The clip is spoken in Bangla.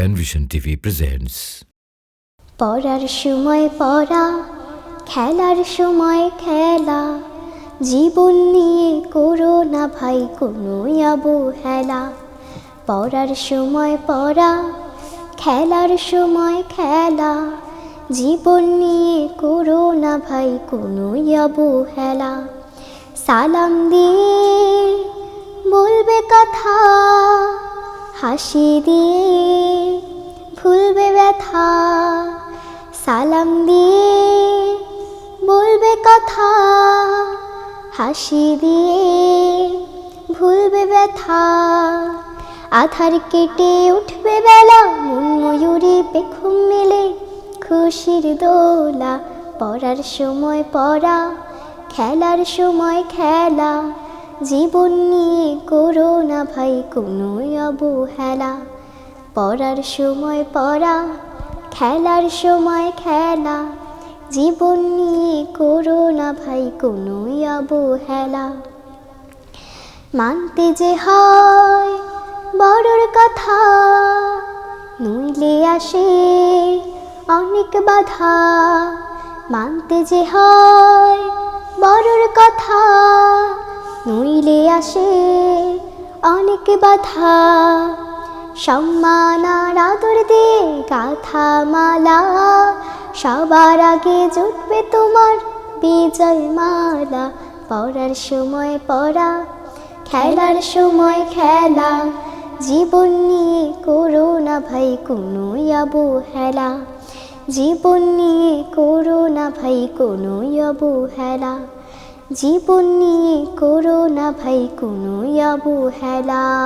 Penvision TV presents পড়ার সময় পড়া, খেলার সময় খেলা, জীবন নিয়ে করো না ভাই কোনো অবহেলা। পড়ার সময় পড়া, খেলার সময় খেলা, জীবন নিয়ে করো না ভাই কোনো অবহেলা। সালাম দিয়ে বলবে কথা, হাসি দিয়ে ভুলবে ব্যথা, সালাম দিয়ে বলবে কথা, হাসি দিয়ে ভুলবে ব্যথা। আধার কেটে উঠবে বেলা ময়ূরী পেখম মেলে, খুশির দোলা, পড়ার সময় পড়া, খেলার সময় খেলা, জীবন নিয়ে করো না ভাই কোনো অবহেলা। পড়ার সময় পড়া, খেলার সময় খেলা, জীবন নিয়ে করো না ভাই কোনো অবহেলা। মানতে যে হয় বড়র কথা, নইলে আসে অনেক বাধা। মানতে যে হয় বড়র কথা, নইলে আসে অনেক বাধা। সম্মান আর আদর গাথা মালা সবার আগে জুটবে তোমার বিজয় মালা পড়ার সময় পড়া, খেলার সময় খেলা। জীবন নিয়ে করো না ভাই কোনো অবহেলা। জীবন নিয়ে করো না ভাই কোনো অবহেলা। জীবন নিয়ে করো না ভাই কোনো অবহেলা।